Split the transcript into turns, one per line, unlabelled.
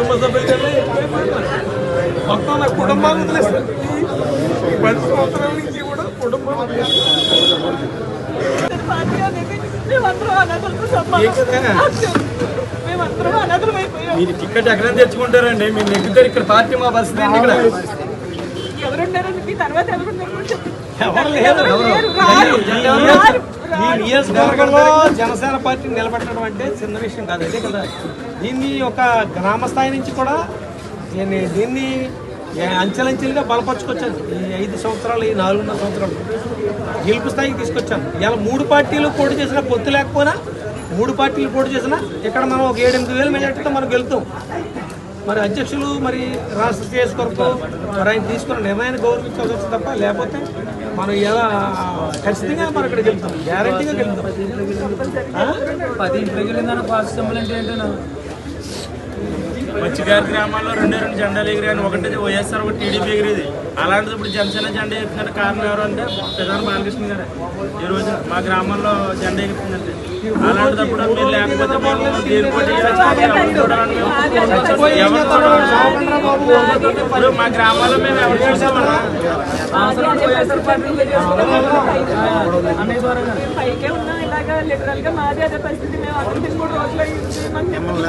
కుటుంబ సభ్యుల కన్నా ఎక్కువైపోయింది మొత్తం నా కుటుంబాన్ని వదిలేస్తారు ఈ పది సంవత్సరాల నుంచి కూడా కుటుంబం మీరు టికెట్ ఎక్కడ తెచ్చుకుంటారండి. మీరు నెగ్గుతారు ఇక్కడ పార్టీ మా బస్సు ఇక్కడ?
ఎవరున్నారండి మీ తర్వాత ఎవరున్నారు.
ఎవరు లేరు.
ఎవరు.
ఈ నియోజకవర్గంలో జనసేన పార్టీ నిలబెట్టడం అంటే చిన్న విషయం కాదు అదే కదా. దీన్ని ఒక గ్రామ స్థాయి నుంచి కూడా నేను దీన్ని అంచెలంచెలుగా బలపరుచుకొచ్చాను ఈ ఐదు సంవత్సరాలు ఈ నాలుగున్నర సంవత్సరాలు గెలుపు స్థాయికి తీసుకొచ్చాను ఇలా మూడు పార్టీలు పోటీ చేసినా పొత్తు లేకపోయినా మూడు పార్టీలు పోటీ చేసినా ఇక్కడ మనం ఒక ఏడెనిమిది వేల మెజార్టీతో మనం గెలుతాం. మరి అధ్యక్షులు మరి రాష్ట్ర స్టేజ్ కొరకు మరి ఆయన తీసుకున్న నిర్ణయాన్ని గౌరవించవచ్చు తప్ప లేకపోతే మనం ఎలా ఖచ్చితంగా మనం ఇక్కడ గెలుతాం గ్యారంటీగా గెలుతాం ఆ?
పది ఇంట్లో వెళ్ళిందని పాస్ సింబల్ అంటే ఏంటో
మత్స్యకార గ్రామాల్లో రెండే రెండు జెండాలు ఎగిరాయని ఒకటి వైఎస్ఆర్ ఒకటి టీడీపీ ఎగిరేది. అలాంటిది ఇప్పుడు జనసేన జెండా ఎగురుతున్న కారణం ఎవరు అంటే ప్రధాని బాలకృష్ణ గారే. ఈరోజు మా గ్రామంలో జెండా ఎగురుతుందంటే అలాంటిదప్పుడు మీరు లేకపోతే ఇప్పుడు మా గ్రామాల్లో మేము ఎవరు చూసామన్నా
పైకే ఉన్నాం ఇలాగా లిటరల్గా మాది అదే పరిస్థితి మేము అక్కడ మూడు రోజులు అయ్యింది